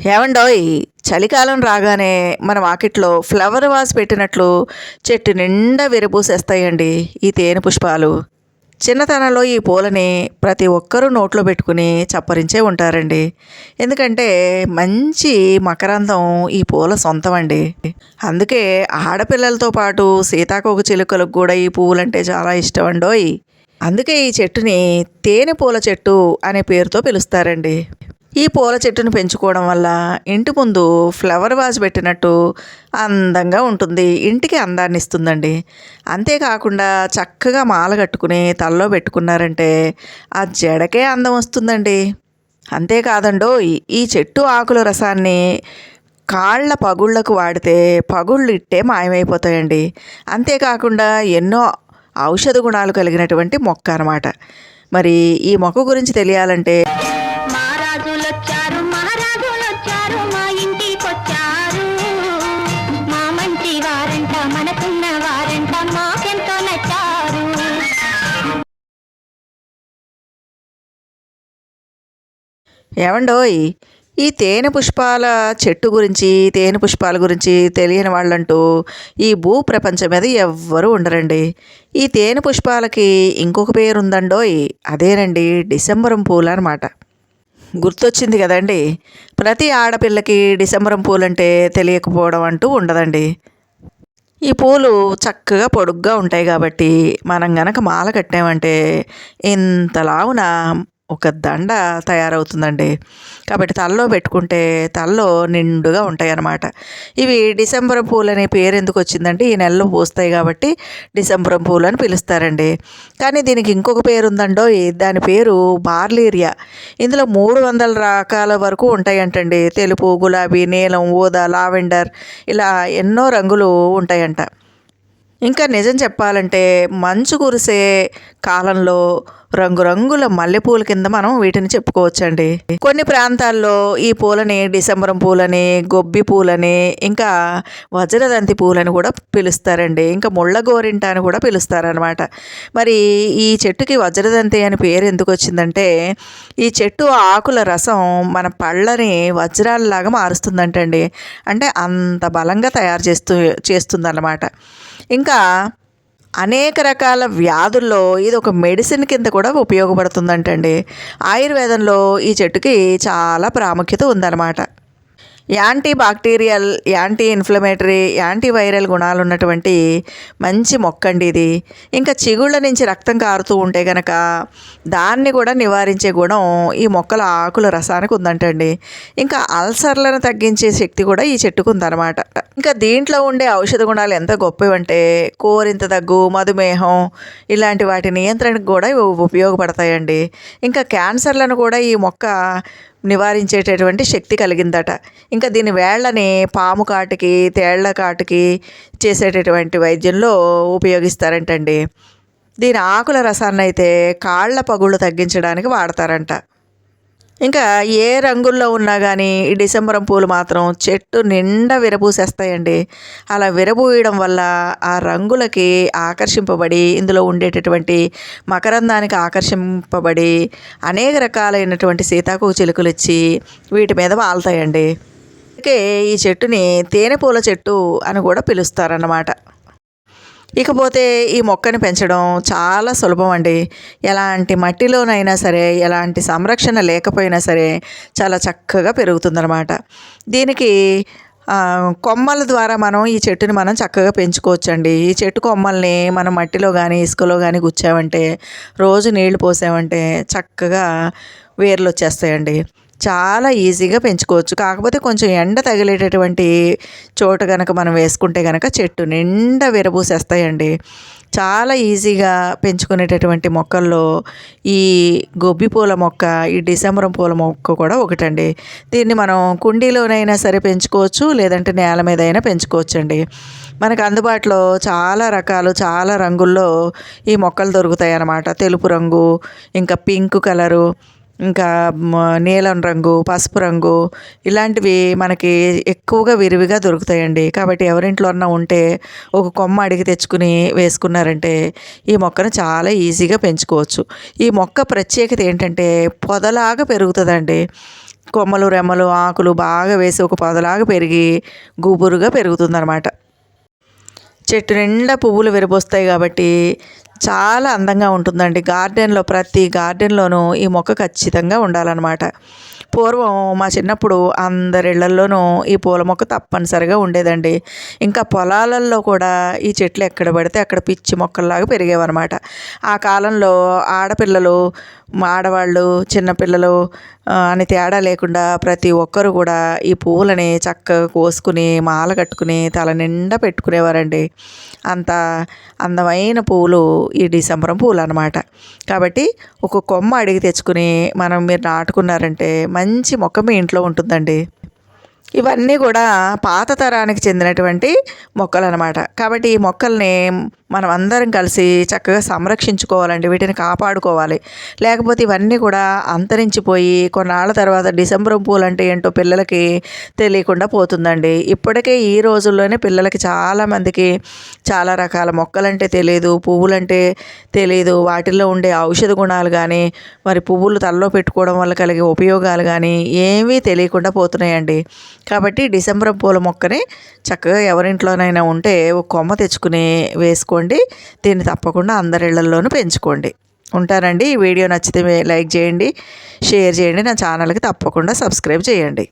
ఏమండోయ్ చలికాలం రాగానే మన వాకిట్లో ఫ్లవర్ వాస్ పెట్టినట్లు చెట్టు నిండా విరబూసేస్తాయండి ఈ తేనె పుష్పాలు. చిన్నతనంలో ఈ పూలని ప్రతి ఒక్కరూ నోట్లో పెట్టుకుని చప్పరించే ఉంటారండి. ఎందుకంటే మంచి మకరందం ఈ పూల సొంతం అండి అందుకే ఆడపిల్లలతో పాటు సీతాకోక చిలుకలకు కూడా ఈ పువ్వులంటే చాలా ఇష్టం అండోయ్ అందుకే ఈ చెట్టుని తేనె పూల చెట్టు అనే పేరుతో పిలుస్తారండి. ఈ పూల చెట్టును పెంచుకోవడం వల్ల ఇంటి ముందు ఫ్లవర్ వాజ్ పెట్టినట్టు అందంగా ఉంటుంది. ఇంటికి అందాన్ని ఇస్తుందండి. అంతేకాకుండా చక్కగా మాల కట్టుకుని తలలో పెట్టుకున్నారంటే ఆ జడకే అందం వస్తుందండి. అంతేకాదండో ఈ- ఈ చెట్టు ఆకుల రసాన్ని కాళ్ళ పగుళ్ళకు వాడితే పగుళ్ళు ఇట్టే మాయమైపోతాయండి. అంతేకాకుండా ఎన్నో ఔషధ గుణాలు కలిగినటువంటి మొక్క అన్నమాట. మరి ఈ మొక్క గురించి తెలియాలంటే ఏమండోయ్ ఈ తేనె పుష్పాల చెట్టు గురించి తేనె పుష్పాల గురించి తెలియని వాళ్ళంటూ ఈ భూ ప్రపంచం మీద ఎవ్వరూ ఉండరండి. ఈ తేనె పుష్పాలకి ఇంకొక పేరు ఉందండోయ్ అదేనండి డిసెంబరం పూలు అనమాట గుర్తొచ్చింది కదండి ప్రతి ఆడపిల్లకి డిసెంబరం పూలంటే తెలియకపోవడం అంటూ ఉండదండి. ఈ పూలు చక్కగా పొడుగ్గా ఉంటాయి కాబట్టి మనం గనక మాల కట్టామంటే ఇంత లావున ఒక దండ తయారవుతుందండి. కాబట్టి తలలో పెట్టుకుంటే తలలో నిండుగా ఉంటాయి అన్నమాట ఇవి డిసెంబర్ పూలు అనే పేరు ఎందుకు వచ్చిందంటే ఈ నెలలో పూస్తాయి కాబట్టి డిసెంబర్ పూలు అని పిలుస్తారండి. కానీ దీనికి ఇంకొక పేరు ఉందండో దాని పేరు బార్లీరియా ఇందులో మూడు వందల రకాల వరకు ఉంటాయంటండి. తెలుపు గులాబీ నీలం ఊదా లావెండర్ ఇలా ఎన్నో రంగులు ఉంటాయంట. ఇంకా నిజం చెప్పాలంటే మంచు కురిసే కాలంలో రంగురంగుల మల్లెపూల కింద మనం వీటిని చెప్పుకోవచ్చండి. కొన్ని ప్రాంతాల్లో ఈ పూలని డిసెంబరం పూలని గొబ్బి పూలని ఇంకా వజ్రదంతి పూలని కూడా పిలుస్తారండి. ఇంకా ముళ్ళ గోరింట అని కూడా పిలుస్తారనమాట మరి ఈ చెట్టుకి వజ్రదంతి అని పేరు ఎందుకు వచ్చిందంటే ఈ చెట్టు ఆకుల రసం మన పళ్ళని వజ్రాలలాగా మారుస్తుందంటండి. అంటే అంత బలంగా తయారు చేస్తూ చేస్తుందన్నమాట. ఇంకా అనేక రకాల వ్యాధుల్లో ఇది ఒక మెడిసిన్ కింద కూడా ఉపయోగపడుతుందంటండి. ఆయుర్వేదంలో ఈ చెట్టుకి చాలా ప్రాముఖ్యత ఉందన్నమాట. Anti bacterial anti inflammatory antiviral గుణాలు ఉన్నటువంటి మంచి మొక్క అండి ఇది. ఇంకా చిగుళ్ళ నుంచి రక్తం కారుతూ ఉంటే గనక దాన్ని కూడా నివారించే గుణం ఈ మొక్కల ఆకుల రసానికి ఉందంటండి. ఇంకా అల్సర్లను తగ్గించే శక్తి కూడా ఈ చెట్టుకు ఉందన్నమాట. ఇంకా దీంట్లో ఉండే ఔషధ గుణాలు ఎంత గొప్పవంటే కోరింత దగ్గు మధుమేహం ఇలాంటి వాటి నియంత్రణకు కూడా ఇవి ఉపయోగపడతాయండి. ఇంకా క్యాన్సర్లను కూడా ఈ మొక్క నివారించేటటువంటి శక్తి కలిగిందట. ఇంకా దీని వేళ్ళని పాము కాటుకి తేళ్ళ కాటుకి చేసేటటువంటి వైద్యంలో ఉపయోగిస్తారంటండి. దీని ఆకుల రసాన్ని అయితే కాళ్ళ పగుళ్ళు తగ్గించడానికి వాడతారంట. ఇంకా ఏ రంగుల్లో ఉన్నా కానీ ఈ డిసెంబరం పూలు మాత్రం చెట్టు నిండా విరబూసేస్తాయండి. అలా విరబూయడం వల్ల ఆ రంగులకి ఆకర్షింపబడి ఇందులో ఉండేటటువంటి మకరందానికి ఆకర్షింపబడి అనేక రకాలైనటువంటి సీతాకోక చిలుకలు ఇచ్చి వీటి మీద వాళ్తాయండి. అందుకే ఈ చెట్టుని తేనె పూల చెట్టు అని కూడా పిలుస్తారన్నమాట. ఇకపోతే ఈ మొక్కని పెంచడం చాలా సులభం అండి ఎలాంటి మట్టిలోనైనా సరే ఎలాంటి సంరక్షణ లేకపోయినా సరే చాలా చక్కగా పెరుగుతుందన్నమాట. దీనికి కొమ్మల ద్వారా మనం ఈ చెట్టుని మనం చక్కగా పెంచుకోవచ్చండి. ఈ చెట్టు కొమ్మల్ని మనం మట్టిలో కానీ ఇసుకలో కానీ గుచ్చామంటే రోజు నీళ్ళు పోసామంటే చక్కగా వేర్లు వచ్చేస్తాయండి చాలా ఈజీగా పెంచుకోవచ్చు. కాకపోతే కొంచెం ఎండ తగిలేటటువంటి చోట కనుక మనం వేసుకుంటే కనుక చెట్టు నిండా విరబూసేస్తాయండి. చాలా ఈజీగా పెంచుకునేటటువంటి మొక్కల్లో ఈ గొబ్బి పూల మొక్క ఈ డిసెంబరం పూల మొక్క కూడా ఒకటండి. దీన్ని మనం కుండీలోనైనా సరే పెంచుకోవచ్చు లేదంటే నేల మీద అయినా పెంచుకోవచ్చు అండి మనకు అందుబాటులో చాలా రకాలు చాలా రంగుల్లో ఈ మొక్కలు దొరుకుతాయి అన్నమాట తెలుపు రంగు ఇంకా పింక్ కలరు ఇంకా నీలం రంగు పసుపు రంగు ఇలాంటివి మనకి ఎక్కువగా విరివిగా దొరుకుతాయండి. కాబట్టి ఎవరింట్లోన్నా ఉంటే ఒక కొమ్మ అడిగి తెచ్చుకుని వేసుకున్నారంటే ఈ మొక్కను చాలా ఈజీగా పెంచుకోవచ్చు. ఈ మొక్క ప్రత్యేకత ఏంటంటే పొదలాగా పెరుగుతుందండి. కొమ్మలు రెమ్మలు ఆకులు బాగా వేసి ఒక పొదలాగా పెరిగి గుబురుగా పెరుగుతుందన్నమాట. చెట్టు నిండా పువ్వులు విరబోస్తాయి కాబట్టి చాలా అందంగా ఉంటుందండి. గార్డెన్లో ప్రతి గార్డెన్లోనూ ఈ మొక్క ఖచ్చితంగా ఉండాలన్నమాట. పూర్వం మా చిన్నప్పుడు అందరిళ్ళల్లోనూ ఈ పూల మొక్క తప్పనిసరిగా ఉండేదండి. ఇంకా పొలాలలో కూడా ఈ చెట్లు ఎక్కడ పడితే అక్కడ పిచ్చి మొక్కల్లాగా పెరిగేవన్నమాట. ఆ కాలంలో ఆడపిల్లలు ఆడవాళ్ళు చిన్నపిల్లలు అని తేడా లేకుండా ప్రతి ఒక్కరు కూడా ఈ పువ్వులని చక్కగా కోసుకుని మాల కట్టుకుని తల నిండా పెట్టుకునేవారండి. అంత అందమైన పువ్వులు ఈ డిసెంబరం పువ్వులు అనమాట కాబట్టి ఒక కొమ్మ అడిగి తెచ్చుకుని మనం మీరు నాటుకున్నారంటే మంచి మొక్క మీ ఇంట్లో ఉంటుందండి. ఇవన్నీ కూడా పాత తరానికి చెందినటువంటి మొక్కలు అనమాట కాబట్టి ఈ మొక్కల్ని మనం అందరం కలిసి చక్కగా సంరక్షించుకోవాలండి వీటిని కాపాడుకోవాలి. లేకపోతే ఇవన్నీ కూడా అంతరించిపోయి కొన్నాళ్ళ తర్వాత డిసెంబర్ పూలు అంటే ఏంటో పిల్లలకి తెలియకుండా పోతుందండి. ఇప్పటికే ఈ రోజుల్లోనే పిల్లలకి చాలామందికి చాలా రకాల మొక్కలంటే తెలియదు పువ్వులంటే తెలియదు వాటిల్లో ఉండే ఔషధ గుణాలు కానీ మరి పువ్వులు తలలో పెట్టుకోవడం వల్ల కలిగే ఉపయోగాలు కానీ ఏమీ తెలియకుండా పోతున్నాయండి. కాబట్టి డిసెంబర్ పూల మొక్కని చక్కగా ఎవరింట్లోనైనా ఉంటే ఒక కొమ్మ తెచ్చుకుని వేసుకోండి. దీన్ని తప్పకుండా అందరి ఇళ్ళలోనూ పెంచుకోండి. ఉంటానండి ఈ వీడియో నచ్చితే లైక్ చేయండి షేర్ చేయండి. నా ఛానల్కి తప్పకుండా సబ్స్క్రైబ్ చేయండి.